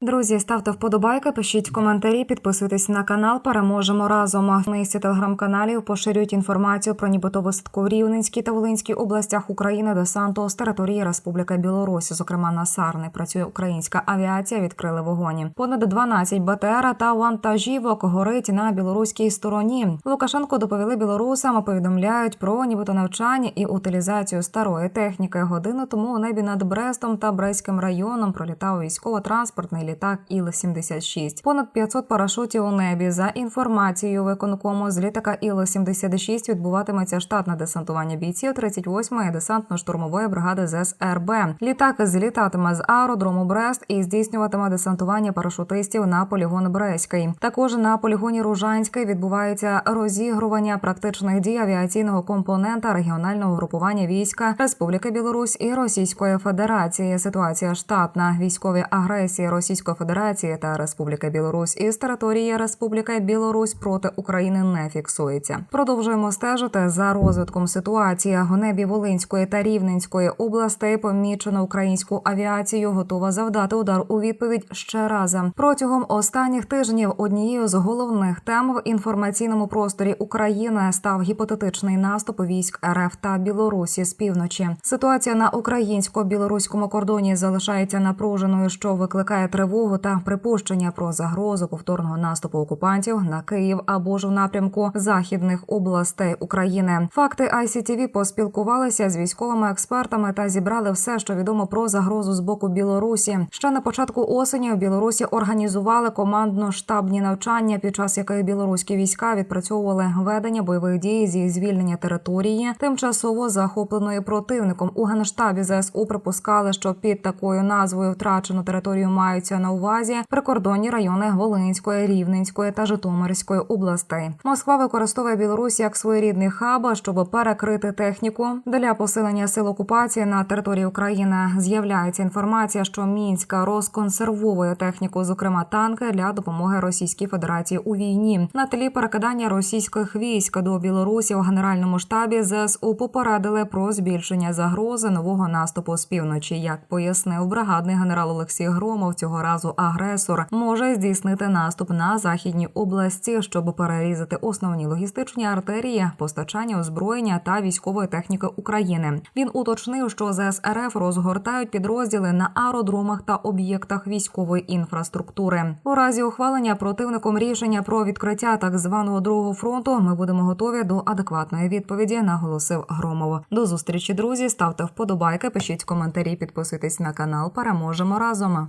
друзі, ставте вподобайки, пишіть коментарі, підписуйтесь на канал. Переможемо разом. Низці телеграм-каналів поширюють інформацію про нібито висадку в Рівненській та Волинській областях України десанту з території Республіки Білорусь. Зокрема, на Сарни працює українська авіація. Відкрили вогонь. Понад 12 БТР та вантажівок горить на білоруській стороні. Лукашенко доповіли білорусам. Повідомляють про нібито навчання і утилізацію старої техніки. Годину тому у небі над Брестом та Брестським районом пролітав військово-транспортний літак Іл-76. Понад 500 парашутів у небі. За інформацією виконкому з літака Іл-76 відбуватиметься штатне десантування бійців 38-ї десантно-штурмової бригади ЗСРБ. Літак злітатиме з аеродрому Брест і здійснюватиме десантування парашутистів на полігон Брестський. Також на полігоні Ружанський відбувається розігрування практичних дій авіаційного компонента регіонального групування війська Республіки Білорусь і Російської Федерації. Ситуація штатна військові агресії Російської Федерації та Республіки Білорусь із території Республіки Білорусь проти України не фіксується. Продовжуємо стежити за розвитком ситуації. В небі Волинської та Рівненської областей помічено українську авіацію, готова завдати удар у відповідь ще раз. Протягом останніх тижнів однією з головних тем в інформаційному просторі України став гіпотетичний наступ військ РФ та Білорусі з півночі. Ситуація на українсько-білоруському кордоні залишається напруженою, що викликає тривогу та припущення про загрозу повторного наступу окупантів на Київ або ж в напрямку західних областей України. Факти ICTV поспілкувалися з військовими експертами та зібрали все, що відомо про загрозу з боку Білорусі. Ще на початку осені в Білорусі організували командно-штабні навчання, під час яких білоруські війська відпрацьовували ведення бойових дій зі звільнення території, тимчасово захопленої противником. У генштабі ЗСУ припускали, що під такою назвою втрачену територію маються на увазі прикордонні райони Волинської, Рівненської та Житомирської областей. Москва використовує Білорусь як своєрідний хаб, щоб перекрити техніку для посилення сил окупації на території України. З'являється інформація, що мінська розконсервовує техніку, зокрема танки, для допомоги Російській Федерації у війні. На тлі перекидання російських військ до Білорусі у генеральному штабі ЗСУ попередили про збільшення загрози нового наступу з півночі. Як пояснив бригадний генерал Олексій Громов, цього разу агресор може здійснити наступ на західній області, щоб перерізати основні логістичні артерії, постачання озброєння та військової техніки України. Він уточнив, що ЗСРФ розгортають підрозділи на аеродромах та об'єктах військової інфраструктури. У разі ухвалення противником рішення про відкриття так званого другого фронту. Ми будемо готові до адекватної відповіді, наголосив Громов. До зустрічі, друзі. Ставте вподобайки, пишіть коментарі, підписуйтесь на канал. Переможемо разом.